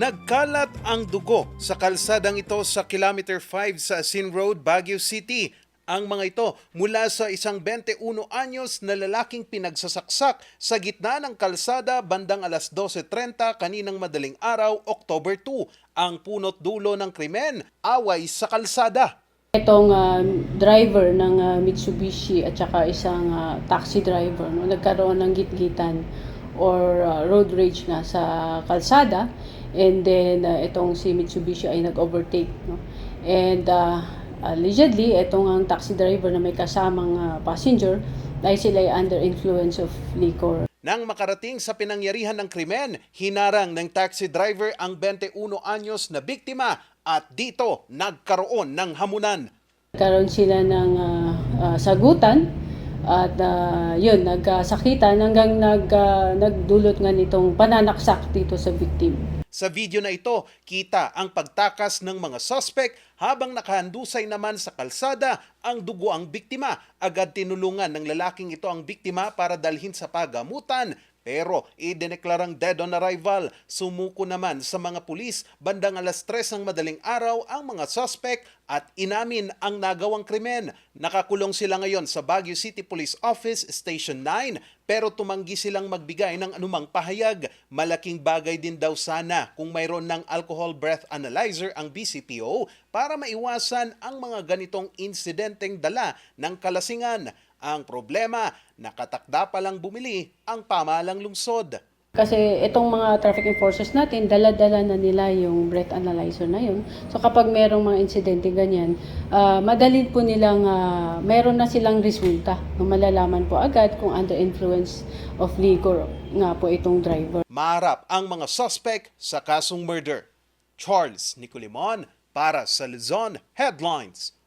Nagkalat ang dugo sa kalsadang ito sa kilometer 5 sa Asin Road, Baguio City. Ang mga ito mula sa isang 21 anyos na lalaking pinagsasaksak sa gitna ng kalsada bandang alas 12.30 kaninang madaling araw, October 2. Ang punot dulo ng krimen, away sa kalsada. Itong ah, driver ng ah, Mitsubishi at saka isang ah, taxi driver no, nagkaroon ng gitgitan or ah, road rage nga sa kalsada and then ah, itong si Mitsubishi ay nag-overtake no. And ah, allegedly itong ang taxi driver na may kasamang ah, passenger ay sila ay under influence of liquor. Nang makarating sa pinangyarihan ng krimen, hinarang ng taxi driver ang 21 anyos na biktima at dito nagkaroon ng hamunan. Karoon sila ng ah, ah, sagutan at ah, yun, nagkasakitan hanggang nag, ah, nagdulot nga nitong pananaksak dito sa victim. Sa video na ito, kita ang pagtakas ng mga suspect habang nakahandusay naman sa kalsada ang dugo ang biktima. Agad tinulungan ng lalaking ito ang biktima para dalhin sa pagamutan. Pero idineklarang dead on arrival. Sumuko naman sa mga pulis bandang alas 3 ng madaling araw ang mga suspect at inamin ang nagawang krimen. Nakakulong sila ngayon sa Baguio City Police Office Station 9 pero tumanggi silang magbigay ng anumang pahayag. Malaking bagay din daw sana kung mayroon ng alcohol breath analyzer ang BCPO para maiwasan ang mga ganitong insidenteng dala ng kalasingan. Ang problema, nakatakda pa lang bumili ang pamalang lungsod. Kasi itong mga traffic enforcers natin, dala-dala na nila yung breath analyzer na yun. So kapag merong mga insidente ganyan, ah, madali po nilang, ah, meron na silang resulta. No, malalaman po agad kung under influence of liquor nga po itong driver. Maharap ang mga suspect sa kasong murder. Charles Nicolimon para sa Luzon Headlines.